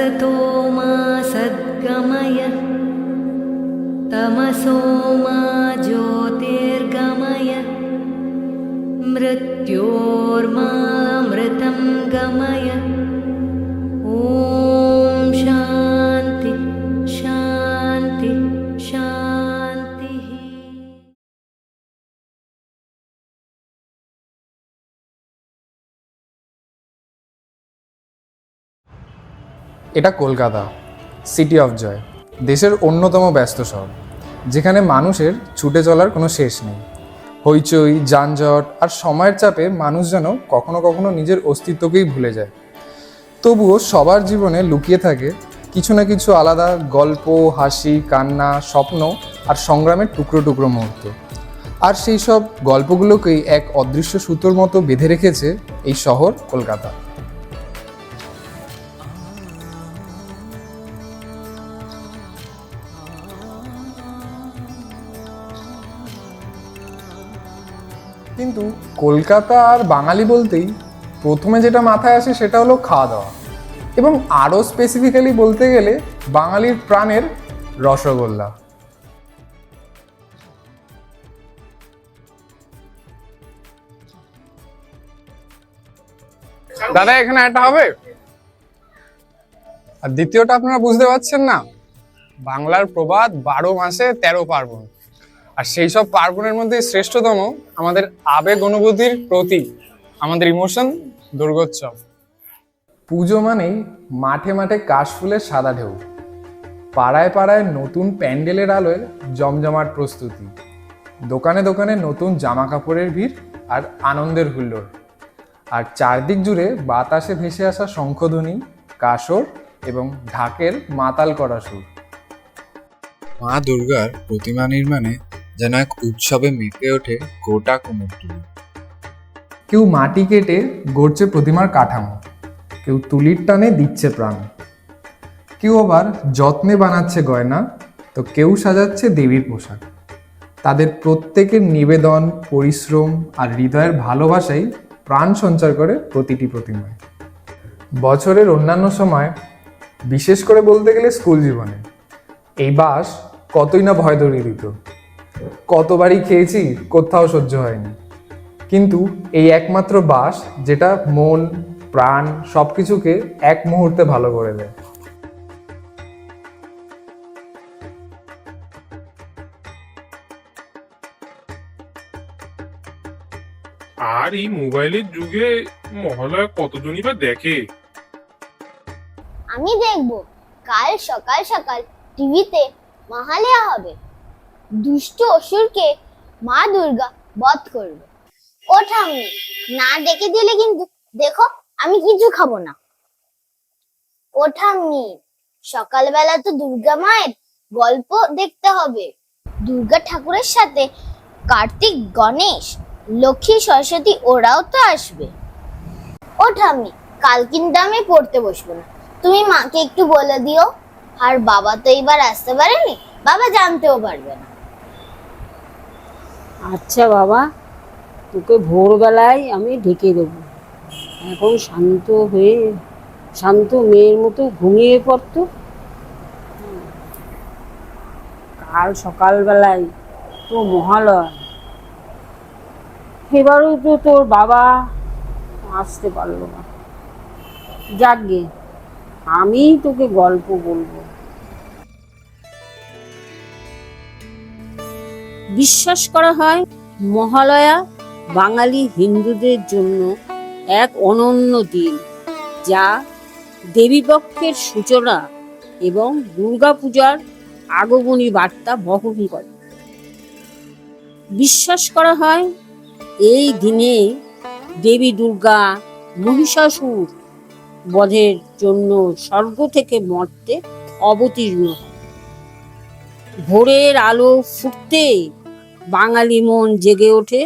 सतो मा सद्गमय तमसो मा ज्योतिर्गमय मृत्योर्मामृतं এটা কলকাতা সিটি অফ জয় দেশের অন্যতম ব্যস্ত শহর, যেখানে মানুষের ছুটে চলার কোনো শেষ নেই। হইচই, যানজট আর সময়ের চাপে মানুষ যেন কখনো কখনো নিজের অস্তিত্বকেই ভুলে যায়। তবুও সবার জীবনে লুকিয়ে থাকে কিছু না কিছু আলাদা গল্প, হাসি, কান্না, স্বপ্ন আর সংগ্রামের টুকরো টুকরো মুহূর্ত। আর সেই সব গল্পগুলোকেই এক অদৃশ্য সুতোর মতো বেঁধে রেখেছে এই শহর কলকাতা। কিন্তু কলকাতা আর বাঙালি বলতেই প্রথমে যেটা মাথায় আসে সেটা হলো খাওয়া দাওয়া। এবং আরও স্পেসিফিক্যালি বলতে গেলে বাঙালির প্রাণের রসগোল্লা। দাদা, এখানে একটা হবে? আর দ্বিতীয়টা আপনারা বুঝতে পারছেন না। বাংলার প্রবাদ বারো মাসে তেরো পার্বণ। আর সেই সব পার্বণের মধ্যে শ্রেষ্ঠতম আমাদের আবেগ অনুভূতির প্রতীক আমাদের ইমোশন দুর্গোৎসব। পুজো মানেই মাঠে মাঠে কাশফুলের সাদা ঢেউ পাড়ায় পাড়ায় নতুন প্যান্ডেলের আলোয় জমজমাট প্রস্তুতি দোকানে দোকানে নতুন জামা কাপড়ের ভিড় আর আনন্দের হুল্লোড়। আর চারদিক জুড়ে বাতাসে ভেসে আসা শঙ্খধ্বনি কাসর এবং ঢাকের মাতাল করা সুর। মা দুর্গার প্রতিমা নির্মাণে যেন এক উৎসবে মেতে ওঠে গোটা কুমোরটুলি। কেউ মাটি কেটে গড়ছে প্রতিমার কাঠামো। কেউ তুলির টানে দিচ্ছে প্রাণ। কেউ আবার যত্নে বানাচ্ছে গয়না, তো কেউ সাজাচ্ছে দেবীর পোশাক। তাদের প্রত্যেকের নিবেদন, পরিশ্রম আর হৃদয়ের ভালোবাসাই প্রাণ সঞ্চার করে প্রতিটি প্রতিমায়। বছরের অন্যান্য সময়, বিশেষ করে বলতে গেলে স্কুল জীবনে, এই বাস কতই না ভয় ধরিয়ে দিত। কতবারই খেয়েছি কোথাও সহ্য হয়নি। কিন্তু এই একমাত্র বাস যেটা মন প্রাণ সব কিছুকে এক মুহূর্তে ভালো করে দেয়। আর এই মোবাইলের যুগে মহলয়া কতজনই বা দেখে? আমি দেখব কাল সকাল সকাল টিভিতে মহালয়া হবে। দুষ্ট অসুরকে মা দুর্গা বধ করবে। ও ঠাম্মি, না ডেকে দিলে কিন্তু দেখো আমি কিছু খাব না। ও ঠাম্মি, সকালবেলা তো দুর্গা মায়ের গল্প দেখতে হবে। দুর্গা ঠাকুরের সাথে কার্তিক, গণেশ, লক্ষ্মী, সরস্বতী ওরাও তো আসবে। ও ঠাম্মি, কাল কিন্তু আমি পড়তে বসবো না। তুমি মাকে একটু বলে দিও। আর বাবা তো এইবার আসতে পারেনি, বাবা জানতেও পারবে না। আচ্ছা বাবা, তোকে ভোরবেলায় আমি ঢেকে দেবো। এখন শান্ত হয়ে, শান্ত মেয়ের মতো ঘুমিয়ে পড়তো। কাল সকালবেলায় তো মহালয়। এবারও তো তোর বাবা আসতে পারল না। যাকগে আমি তোকে গল্প বলব। বিশ্বাস করা হয় মহালয়া বাঙালি হিন্দুদের জন্য এক অনন্য দিন, যা দেবীপক্ষের সূচনা এবং দুর্গাপূজার আগমনী বার্তা বহন করে। বিশ্বাস করা হয় এই দিনে দেবী দুর্গা মহিষাসুর বধের জন্য স্বর্গ থেকে মর্তে অবতীর্ণ ভোরের আলো ফুটতে বাঙালি মন জেগে ওঠে।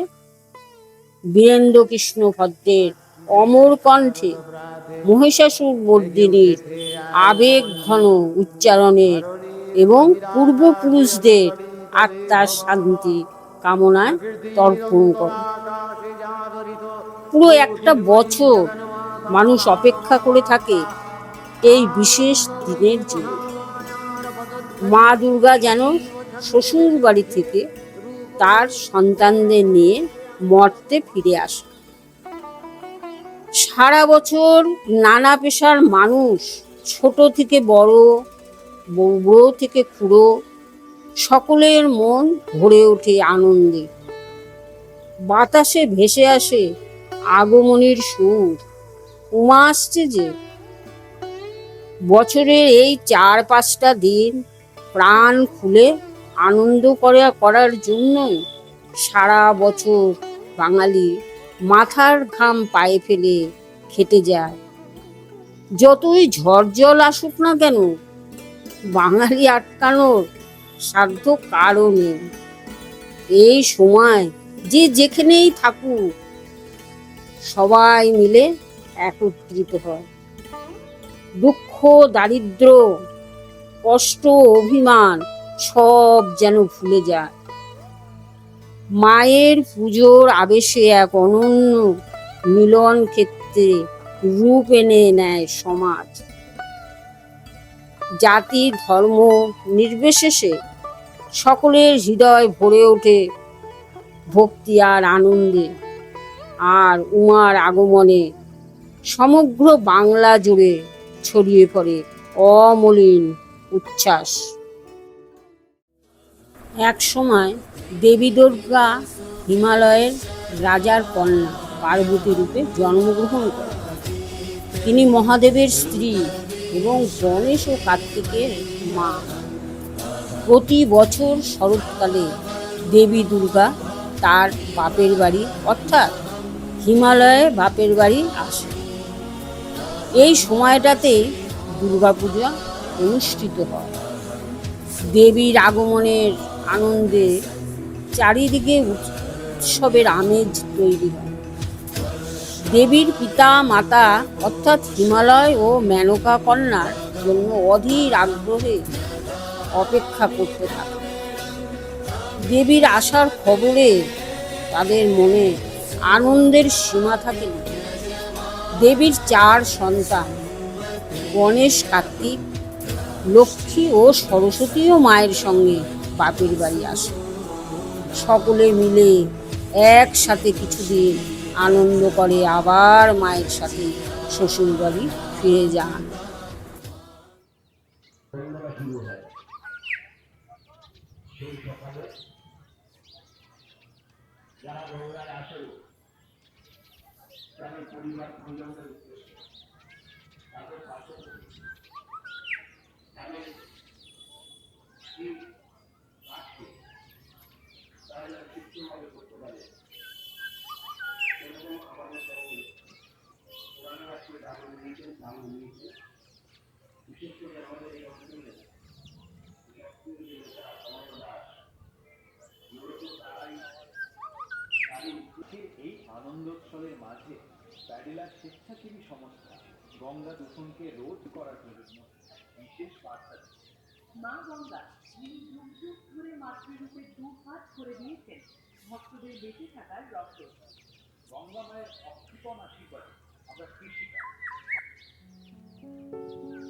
বীরেন্দ্র কৃষ্ণ ভদ্রের অমর কণ্ঠে মহিষাসুর মর্দিনীর আবেগ ঘন উচ্চারণের এবং পূর্বপুরুষদের আত্মার শান্তি কামনায় তর্পণ করে। পুরো একটা বছর মানুষ অপেক্ষা করে থাকে এই বিশেষ দিনের জন্য। মা দুর্গা যেন শ্বশুর বাড়ি থেকে তার সন্তানদের নিয়ে মর্তে ফিরে আসে সারা বছর নানা পেশার মানুষ, ছোট থেকে বড়, বুড়ো থেকে খুড়ো, সকলের মন ভরে ওঠে আনন্দে। বাতাসে ভেসে আসে আগমনীর সুর। উমা আসছে যে, বছরের এই চার পাঁচটা দিন প্রাণ খুলে আনন্দ করে, করার জন্যই সারা বছর বাঙালি মাথার ঘাম পায়ে ফেলে খেটে যায়। যতই ঝড় জল আসুক না কেন, বাঙালি আটকানোর সাধ্য কারও নেই। এই সময় যে যেখানেই থাকুক, সবাই মিলে একত্রিত হয়। দুঃখ দারিদ্র কষ্ট, অভিমান সব যেন ভুলে যায়। মায়ের পুজোর আবেশে এক অনন্য মিলন ক্ষেত্রে রূপ এনে নেয় সমাজ। জাতি, ধর্ম নির্বিশেষে সকলের হৃদয় ভরে ওঠে ভক্তি আর আনন্দে। আর উমার আগমনে সমগ্র বাংলা জুড়ে ছড়িয়ে পড়ে অমলিন উচ্ছ্বাস। এক সময় দেবী দুর্গা হিমালয়ের রাজার কন্যা পার্বতী রূপে জন্মগ্রহণ করেন। তিনি মহাদেবের স্ত্রী এবং গণেশ ও কার্তিকের মা। প্রতি বছর শরৎকালে দেবী দুর্গা তার বাপের বাড়ি, অর্থাৎ হিমালয়ে বাপের বাড়ি আসে। এই সময়টাতে দুর্গাপূজা অনুষ্ঠিত হয়। দেবীর আগমনের আনন্দে চারিদিকে উৎসবের আমেজ তৈরি হয়। দেবীর পিতা, মাতা, অর্থাৎ হিমালয় ও মেনকা কন্যার জন্য অধীর আগ্রহে অপেক্ষা করতে থাকে। দেবীর আসার খবরে তাদের মনে আনন্দের সীমা থাকে না। দেবীর চার সন্তান, গণেশ, কার্তিক, লক্ষ্মী ও সরস্বতীও মায়ের সঙ্গে বাপের বাড়ি আসে। সকলে মিলে একসাথে কিছুদিন আনন্দ করে আবার মায়ের সাথে শ্বশুর বাড়ি ফিরে যান। এই আনন্দোৎসবের মাঝে প্যাডিলা স্বেচ্ছাসেবী সংস্থা গঙ্গা দূষণকে রোধ করার জন্য বিশেষ বার্তা মা গঙ্গা যিনি যুগ যুগ ধরে মাতৃরূপে দু হাত করে দিয়েছেন। ভক্তদের বেশি থাকার রক্ত গঙ্গা মায়ের অক্ষিপণ আশীর্বাদে আমরা কৃষিকাজ কৃষিকা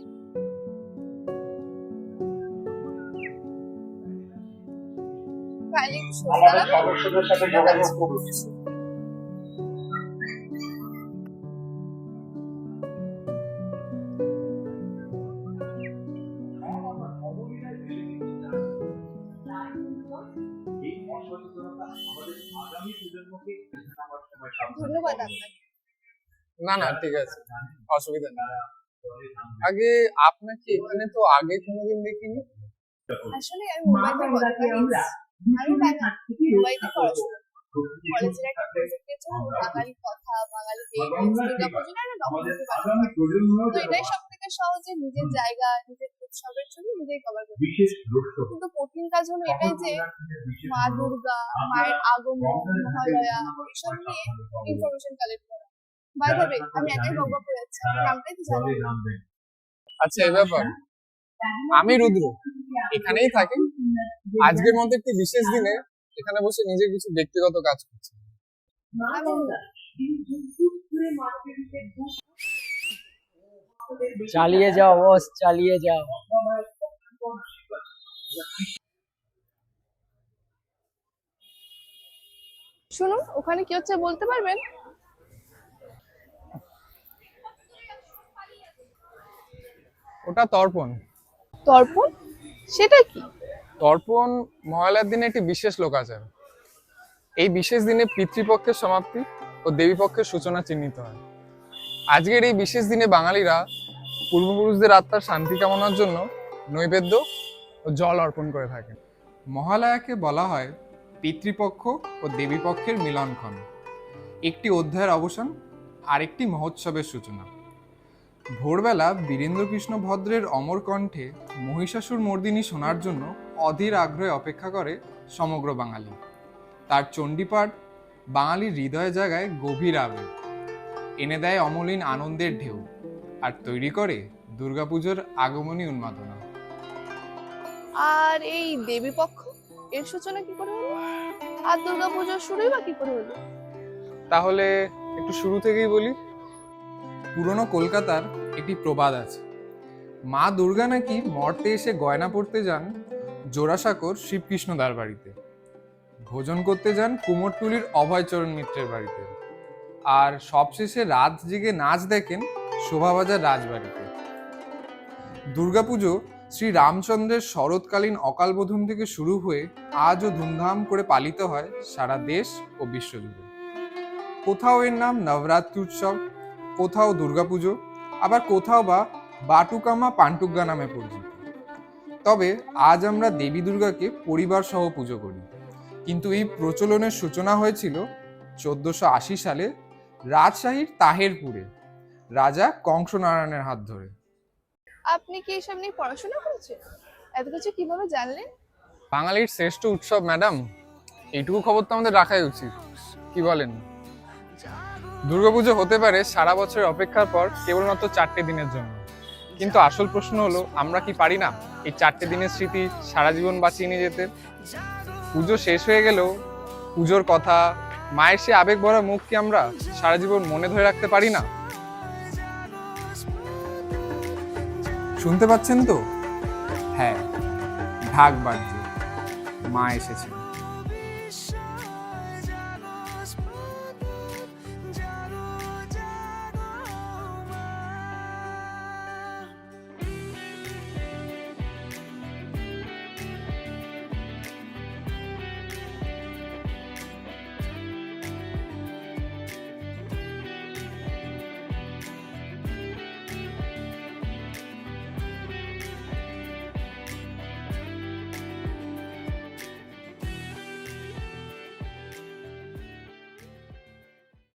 সদস্যদের সাথে যোগাযোগ করুন ধন্যবাদ আপনাকে। না না ঠিক আছে। অসুবিধা নেই। আগে আপনাকে এখানে তো আগে কোনোদিন দেখিনি? আসলে আমি মুম্বাইতে আমি মুম্বাইতে পড়াশোনা কলেজের একটা প্রজেক্টের জন্য বাঙালি কথা বাঙালি দেব দুর্গা একটা ডকুমেন্টারি বানানো তো এটাই সব থেকে সহজে নিজের জায়গা নিজের উৎসবের জন্য নিজেই কভার করতে বিশেষ লক্ষ্য কিন্তু কঠিন কাজ হলো এটাই যে মা দুর্গা মায়ের আগমন মহালয়া এসব নিয়ে ইনফরমেশন কালেক্ট করা। বাই দ্য ওয়ে আমি একাই বকবক করে যাচ্ছি। নামটাই তো জানি। আচ্ছা এই ব্যাপার। আমি রুদ্র এখানেই থাকি। আজকের মতো একটি বিশেষ দিনে এখানে বসে নিজের কিছু ব্যক্তিগত কাজ করছি মা গঙ্গা যিনি যুগ যুগ ধরে মাতৃরূপে দু চালিয়ে যাও বস চালিয়ে যাও। শুনুন ওখানে কি হচ্ছে বলতে পারবেন? ওটা তর্পণ। তর্পণ? সেটা কি? তর্পণ মহালয়ার দিনে একটি বিশেষ লোকাচার এই বিশেষ দিনে পিতৃপক্ষের সমাপ্তি ও দেবীপক্ষের সূচনা চিহ্নিত হয়। আজকের এই বিশেষ দিনে বাঙালিরা পূর্বপুরুষদের আত্মার শান্তি কামনার জন্য নৈবেদ্য ও জল অর্পণ করে থাকেন। মহালয়াকে বলা হয় পিতৃপক্ষ ও দেবীপক্ষের মিলনক্ষণ। একটি অধ্যায়ের অবসান, আরেকটি মহোৎসবের সূচনা। ভোরবেলা বীরেন্দ্রকৃষ্ণ ভদ্রের অমর কণ্ঠে মহিষাসুর মর্দিনী শোনার জন্য অধীর আগ্রহে অপেক্ষা করে সমগ্র বাঙালি। তার চণ্ডীপাঠ বাঙালির হৃদয় জায়গায় গভীর আবেগ। এনে দেয় অমলিন আনন্দের ঢেউ আর তৈরি করে দুর্গাপুজোর আগমনী উন্মাদনা। আর এই দেবী পক্ষ? এর সূচনা কি করে হলো? আর দুর্গাপুজোর শুরুই বা কি করে হলো? তাহলে একটু শুরু থেকেই বলি। পুরনো কলকাতার একটি প্রবাদ আছে। মা দুর্গা নাকি মর্তে এসে গয়না পরতে যান জোড়াসাঁকোর শিবকৃষ্ণদার বাড়িতে। ভোজন করতে যান কুমোরটুলির অভয়চরণ মিত্রের বাড়িতে। আর সবশেষে রাত জেগে নাচ দেখেন শোভাবাজার রাজবাড়িতে। দুর্গাপুজো শ্রী রামচন্দ্রের শরৎকালীন অকালবোধন থেকে শুরু হয়ে আজও ধুমধাম করে পালিত হয় সারা দেশ ও বিশ্বজুড়ে। কোথাও এর নাম নবরাত্রি উৎসব, কোথাও দুর্গাপুজো, আবার কোথাও বা বাটুকামা পান্টুগ্গা নামে পরিচিত। তবে আজ আমরা দেবী দুর্গাকে পরিবার সহ পুজো করি। কিন্তু এই প্রচলনের সূচনা হয়েছিল চোদ্দশো আশি সালে রাজশাহীর তাহেরপুরে। রাজা কংসনারায়ণের হাত ধরে। আপনি কি এসব নিয়ে পড়াশোনা করেছেন? এত কিছু কীভাবে জানলেন? বাঙালির শ্রেষ্ঠ উৎসব ম্যাডাম এইটুকু খবর তো আমাদের রাখাই উচিত। কি বলেন? দুর্গাপুজো হতে পারে সারা বছরের অপেক্ষার পর কেবলমাত্র চারটে দিনের জন্য। কিন্তু আসল প্রশ্ন হলো আমরা কি পারি না এই চারটে দিনের স্মৃতি সারা জীবন বাঁচিয়ে নিয়ে যেতে? পুজো শেষ হয়ে গেলেও পুজোর কথা মায়ের সে আবেগ ভরা মুখ কি আমরা সারা জীবন মনে ধরে রাখতে পারি না? শুনতে পাচ্ছেন তো? হ্যাঁ ঢাক বাজছে মা এসেছে।